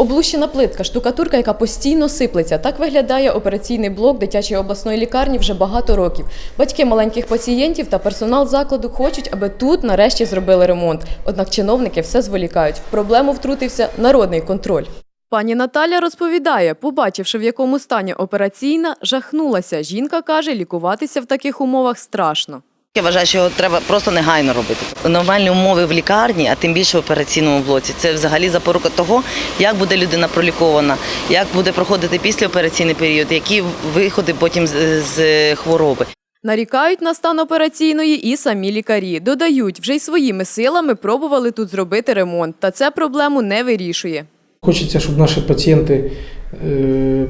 Облущена плитка, штукатурка, яка постійно сиплеться. Так виглядає операційний блок дитячої обласної лікарні вже багато років. Батьки маленьких пацієнтів та персонал закладу хочуть, аби тут нарешті зробили ремонт. Однак чиновники все зволікають. В проблему втрутився народний контроль. Пані Наталя розповідає, побачивши, в якому стані операційна, жахнулася. Жінка каже, лікуватися в таких умовах страшно. Я вважаю, що його треба просто негайно робити. Нормальні умови в лікарні, а тим більше в операційному блоці. Це взагалі запорука того, як буде людина пролікована, як буде проходити післяопераційний період, які виходи потім з, з хвороби. Нарікають на стан операційної і самі лікарі. Додають, вже й своїми силами пробували тут зробити ремонт, та це проблему не вирішує. Хочеться, щоб наші пацієнти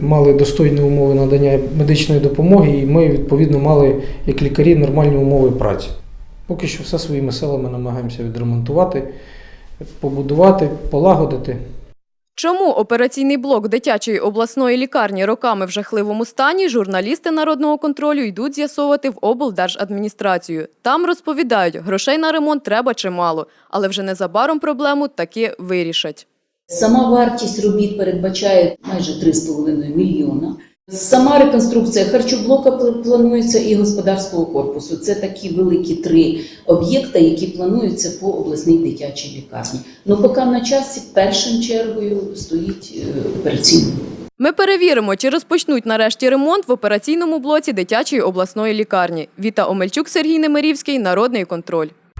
мали достойні умови надання медичної допомоги, і ми відповідно мали як лікарі нормальні умови праці. Поки що все своїми силами намагаємося відремонтувати, побудувати, полагодити. Чому операційний блок дитячої обласної лікарні роками в жахливому стані, журналісти народного контролю йдуть з'ясовувати в облдержадміністрацію. Там розповідають, грошей на ремонт треба чимало, але вже незабаром проблему таки вирішать. Сама вартість робіт передбачає майже 3,5 мільйона. Сама реконструкція харчоблока планується і господарського корпусу. Це такі великі три об'єкти, які плануються по обласній дитячій лікарні. Ну, поки на часі першим чергою стоїть е, операційний. Ми перевіримо, чи розпочнуть нарешті ремонт в операційному блоці дитячої обласної лікарні. Віта Омельчук, Сергій Немирівський, Народний контроль.